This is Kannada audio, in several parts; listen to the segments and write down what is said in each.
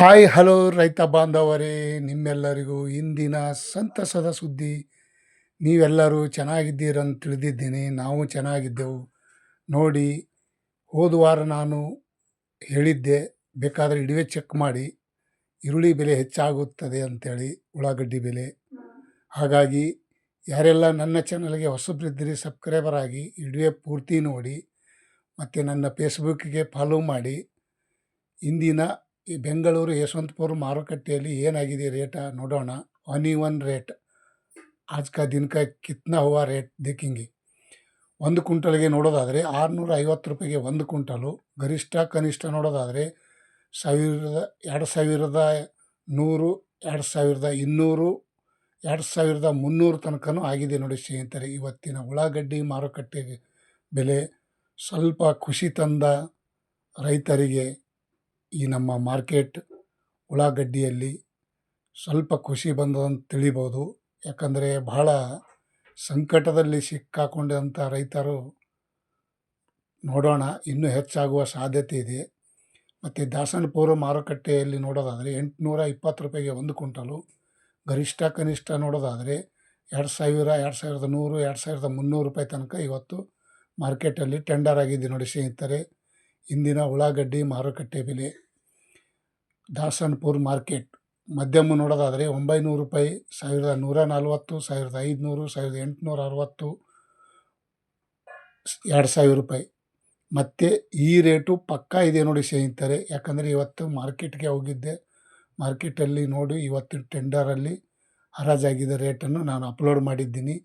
ಹಾಯ್, ಹಲೋ ರೈತ ಬಾಂಧವರೇ, ನಿಮ್ಮೆಲ್ಲರಿಗೂ ಇಂದಿನ ಸಂತಸದ ಸುದ್ದಿ. ನೀವೆಲ್ಲರೂ ಚೆನ್ನಾಗಿದ್ದೀರಂತ ತಿಳಿದಿದ್ದೀನಿ, ನಾವು ಚೆನ್ನಾಗಿದ್ದೆವು. ನೋಡಿ, ಹೋದ ವಾರ ನಾನು ಹೇಳಿದ್ದೆ, ಬೇಕಾದರೆ ಇಡುವೆ ಚೆಕ್ ಮಾಡಿ. ಈರುಳ್ಳಿ ಬೆಲೆ ಹೆಚ್ಚಾಗುತ್ತದೆ ಅಂತೇಳಿ, ಉಳ್ಳಾಗಡ್ಡಿ ಬೆಲೆ. ಹಾಗಾಗಿ, ಯಾರೆಲ್ಲ ನನ್ನ ಚಾನಲ್ಗೆ ಹೊಸಬ್ರಿದ್ದೀರಿ ಸಬ್ಸ್ಕ್ರೈಬರ್ ಆಗಿ, ಇಡುವೆ ಪೂರ್ತಿ ನೋಡಿ, ಮತ್ತು ನನ್ನ ಫೇಸ್ಬುಕ್ಕಿಗೆ ಫಾಲೋ ಮಾಡಿ. ಇಂದಿನ ಈ ಬೆಂಗಳೂರು ಯಶವಂತಪುರ ಮಾರುಕಟ್ಟೆಯಲ್ಲಿ ಏನಾಗಿದೆ ರೇಟ ನೋಡೋಣ. ಒನಿ ಒನ್ ರೇಟ್. ಆಜ್ಕ ದಿನಕ ಕಿತ್ನ ಹೂವ ರೇಟ್ ದಿಕ್ಕಿಂಗಿ. ಒಂದು ಕುಂಟಲ್ಗೆ ನೋಡೋದಾದರೆ ಆರುನೂರ ಐವತ್ತು ರೂಪಾಯಿಗೆ ಒಂದು ಕುಂಟಲು ಗರಿಷ್ಠ ಕನಿಷ್ಠ ನೋಡೋದಾದರೆ ಸಾವಿರದ ಎರಡು ಸಾವಿರದ ನೂರು, ಎರಡು ಸಾವಿರದ ಇನ್ನೂರು, ಎರಡು ಸಾವಿರದ ಮುನ್ನೂರು ತನಕನೂ ಆಗಿದೆ ನೋಡಿ ಸ್ನೇಹಿತರೆ. ಇವತ್ತಿನ ಉಳ್ಳಾಗಡ್ಡಿ ಮಾರುಕಟ್ಟೆ ಬೆಲೆ ಸ್ವಲ್ಪ ಖುಷಿ ತಂದ ರೈತರಿಗೆ ಈ ನಮ್ಮ ಮಾರ್ಕೆಟ್ ಉಳ್ಳಾಗಡ್ಡಿಯಲ್ಲಿ ಸ್ವಲ್ಪ ಖುಷಿ ಬಂದದಂತ ತಿಳಿಬೋದು. ಯಾಕಂದರೆ ಬಹಳ ಸಂಕಟದಲ್ಲಿ ಸಿಕ್ಕಾಕೊಂಡಂಥ ರೈತರು ನೋಡೋಣ, ಇನ್ನೂ ಹೆಚ್ಚಾಗುವ ಸಾಧ್ಯತೆ ಇದೆ. ಮತ್ತು ದಾಸನಪುರ ಮಾರುಕಟ್ಟೆಯಲ್ಲಿ ನೋಡೋದಾದರೆ ಎಂಟುನೂರ ಇಪ್ಪತ್ತು ರೂಪಾಯಿಗೆ ಒಂದು ಕ್ವಿಂಟಲು, ಗರಿಷ್ಠ ಕನಿಷ್ಠ ನೋಡೋದಾದರೆ ಎರಡು ಸಾವಿರ, ಎರಡು ಸಾವಿರದ ನೂರು, ಎರಡು ಸಾವಿರದ ಮುನ್ನೂರು ರೂಪಾಯಿ ತನಕ ಇವತ್ತು ಮಾರ್ಕೆಟಲ್ಲಿ ಟೆಂಡರ್ ಆಗಿದೆ ನೋಡಿ ಸ್ನೇಹಿತರೆ. ಇಂದಿನ ಉಳ್ಳಾಗಡ್ಡಿ ಮಾರುಕಟ್ಟೆ ಬೆಲೆ. ದಾಸನ್ಪುರ್ ಮಾರ್ಕೆಟ್. ಮಧ್ಯಮ ನೋಡೋದಾದರೆ ಒಂಬೈನೂರು ರೂಪಾಯಿ, ಸಾವಿರದ ನೂರ ನಲ್ವತ್ತು, ಸಾವಿರದ ಐದುನೂರು, ಸಾವಿರದ ಎಂಟುನೂರ ಅರವತ್ತು, ಎರಡು ಸಾವಿರ ರೂಪಾಯಿ. ಮತ್ತು ಈ ರೇಟು ಪಕ್ಕಾ ಇದೆ ನೋಡಿ ಸ್ನೇಹಿತರೆ. ಯಾಕಂದರೆ ಇವತ್ತು ಮಾರ್ಕೆಟ್ಗೆ ಹೋಗಿದ್ದೆ. ಮಾರ್ಕೆಟಲ್ಲಿ ನೋಡಿ ಇವತ್ತಿನ ಟೆಂಡರಲ್ಲಿ ಹರಾಜಾಗಿದ್ದ ರೇಟನ್ನು ನಾನು ಅಪ್ಲೋಡ್ ಮಾಡಿದ್ದೀನಿ.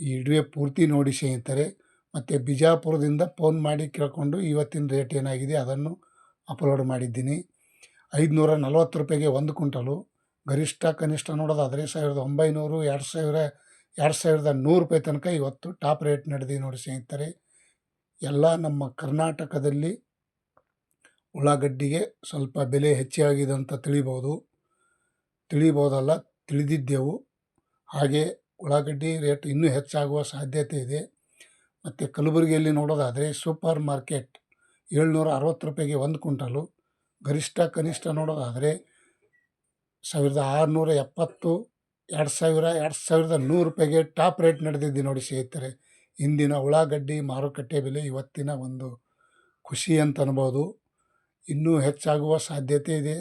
ಈ ವಿಡಿಯೋ ಪೂರ್ತಿ ನೋಡಿ ಸ್ನೇಹಿತರೆ. ಮತ್ತು ಬಿಜಾಪುರದಿಂದ ಫೋನ್ ಮಾಡಿ ಕೇಳಿಕೊಂಡು ಇವತ್ತಿನ ರೇಟ್ ಏನಾಗಿದೆ ಅದನ್ನು ಅಪ್ಲೋಡ್ ಮಾಡಿದ್ದೀನಿ. ಐದುನೂರ ನಲ್ವತ್ತು ರೂಪಾಯಿಗೆ ಒಂದು ಕ್ವಿಂಟಲು. ಗರಿಷ್ಠ ಕನಿಷ್ಠ ನೋಡೋದಾದರೆ ಸಾವಿರದ ಒಂಬೈನೂರು, ಎರಡು ಸಾವಿರ, ಎರಡು ಸಾವಿರದ ನೂರು ರೂಪಾಯಿ ತನಕ ಇವತ್ತು ಟಾಪ್ ರೇಟ್ ನಡೆದಿ ನೋಡಿ ಸ್ನೇಹಿತರೆ. ಎಲ್ಲ ನಮ್ಮ ಕರ್ನಾಟಕದಲ್ಲಿ ಉಳ್ಳಾಗಡ್ಡಿಗೆ ಸ್ವಲ್ಪ ಬೆಲೆ ಹೆಚ್ಚಾಗಿದೆ ಅಂತ ತಿಳಿಬೋದು. ತಿಳಿಬೋದಲ್ಲ, ತಿಳಿದಿದ್ದೆವು. ಹಾಗೆ ಉಳ್ಳಾಗಡ್ಡಿ ರೇಟ್ ಇನ್ನೂ ಹೆಚ್ಚಾಗುವ ಸಾಧ್ಯತೆ ಇದೆ. ಮತ್ತು ಕಲಬುರಗಿಯಲ್ಲಿ ನೋಡೋದಾದರೆ ಸೂಪರ್ ಮಾರ್ಕೆಟ್ ಏಳ್ನೂರ ಅರವತ್ತು ರೂಪಾಯಿಗೆ ಒಂದು ಕ್ವಿಂಟಲು. ಗರಿಷ್ಠ ಕನಿಷ್ಠ ನೋಡೋದಾದರೆ ಸಾವಿರದ ಆರುನೂರ ಎಪ್ಪತ್ತು ಎರಡು ಸಾವಿರ, ಎರಡು ಸಾವಿರದ ನೂರು ರೂಪಾಯಿಗೆ ಟಾಪ್ ರೇಟ್ ನಡೆದಿದ್ದು ನೋಡಿ ಸ್ನೇಹಿತರೆ. ಇಂದಿನ ಉಳ್ಳಾಗಡ್ಡಿ ಮಾರುಕಟ್ಟೆ ಬೆಲೆ ಇವತ್ತಿನ ಒಂದು ಖುಷಿ ಅಂತ ಅನ್ಬೋದು. ಇನ್ನೂ ಹೆಚ್ಚಾಗುವ ಸಾಧ್ಯತೆ ಇದೆ.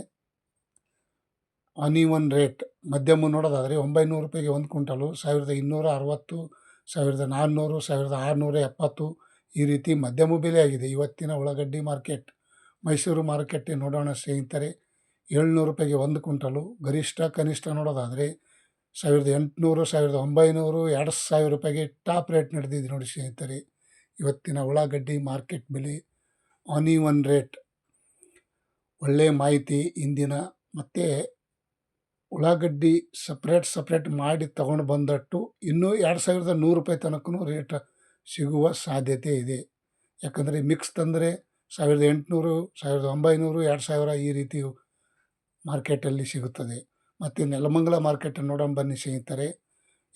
ಒನ್ ರೇಟ್ ಮಧ್ಯಮ ನೋಡೋದಾದರೆ ಒಂಬೈನೂರು ರೂಪಾಯಿಗೆ ಒಂದು ಕ್ವಿಂಟಲು, ಸಾವಿರದ ಇನ್ನೂರ ಅರವತ್ತು ಸಾವಿರದ ನಾನ್ನೂರು ಸಾವಿರದ ಆರುನೂರ ಎಪ್ಪತ್ತು ಈ ರೀತಿ ಮಧ್ಯಮ ಬೆಲೆ ಆಗಿದೆ ಇವತ್ತಿನ ಉಳ್ಳಾಗಡ್ಡಿ ಮಾರ್ಕೆಟ್, ಮೈಸೂರು ಮಾರುಕಟ್ಟೆ ನೋಡೋಣ ಸ್ನೇಹಿತರೆ. ಏಳ್ನೂರು ರೂಪಾಯಿಗೆ ಒಂದು ಕ್ವಿಂಟಲು. ಗರಿಷ್ಠ, ಕನಿಷ್ಠ ನೋಡೋದಾದರೆ ಸಾವಿರದ ಎಂಟುನೂರು, ಸಾವಿರದ ಒಂಬೈನೂರು, ಎರಡು ಸಾವಿರ ರೂಪಾಯಿಗೆ ಟಾಪ್ ರೇಟ್ ನಡೆದಿದೆ ನೋಡಿ ಸ್ನೇಹಿತರೆ. ಇವತ್ತಿನ ಉಳ್ಳಾಗಡ್ಡಿ ಮಾರ್ಕೆಟ್ ಬೆಲೆ ಒನ್ ರೇಟ್. ಒಳ್ಳೆಯ ಮಾಹಿತಿ ಇಂದಿನ ಮತ್ತು ಉಳ್ಳಾಗಡ್ಡಿ ಸಪ್ರೇಟ್ ಸಪ್ರೇಟ್ ಮಾಡಿ ತಗೊಂಡು ಬಂದಟ್ಟು ಇನ್ನೂ ಎರಡು ಸಾವಿರದ ನೂರು ರೂಪಾಯಿ ತನಕನೂ ರೇಟ್ ಸಿಗುವ ಸಾಧ್ಯತೆ ಇದೆ. ಯಾಕಂದರೆ ಮಿಕ್ಸ್ ತಂದರೆ ಸಾವಿರದ ಎಂಟುನೂರು, ಸಾವಿರದ ಒಂಬೈನೂರು, ಎರಡು ಸಾವಿರ ಈ ರೀತಿ ಮಾರ್ಕೆಟಲ್ಲಿ ಸಿಗುತ್ತದೆ. ಮತ್ತು ನೆಲಮಂಗಲ ಮಾರ್ಕೆಟ್ ನೋಡೋಣ ಬನ್ನಿ ಸ್ನೇಹಿತರೆ.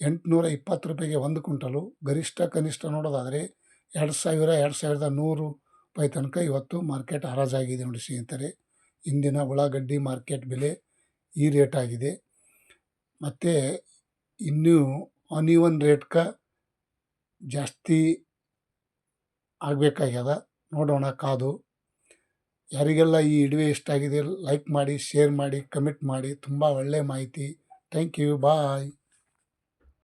ಎಂಟುನೂರ ಇಪ್ಪತ್ತು ರೂಪಾಯಿಗೆ ಒಂದು ಕ್ವಿಂಟಲು, ಗರಿಷ್ಠ ಕನಿಷ್ಠ ನೋಡೋದಾದರೆ ಎರಡು ಸಾವಿರ, ಎರಡು ಸಾವಿರದ ನೂರು ರೂಪಾಯಿ ತನಕ ಇವತ್ತು ಮಾರ್ಕೆಟ್ ಹರಾಜಾಗಿದೆ ನೋಡಿ ಸ್ನೇಹಿತರೆ. ಇಂದಿನ ಉಳ್ಳಾಗಡ್ಡಿ ಮಾರ್ಕೆಟ್ ಬೆಲೆ ಈ ರೇಟ್ ಆಗಿದೆ. ಮತ್ತು ಇನ್ನೂ ಅನ್ಇವನ್ ರೇಟ್ಕ ಜಾಸ್ತಿ ಆಗಬೇಕಾಗ್ಯದ. ನೋಡೋಣ ಕಾದು. ಯಾರಿಗೆಲ್ಲ ಈ ಇಡುವೆ ಇಷ್ಟ ಲೈಕ್ ಮಾಡಿ ಶೇರ್ ಮಾಡಿ ಕಮೆಂಟ್ ಮಾಡಿ, ತುಂಬ ಒಳ್ಳೆಯ ಮಾಹಿತಿ. Thank you bye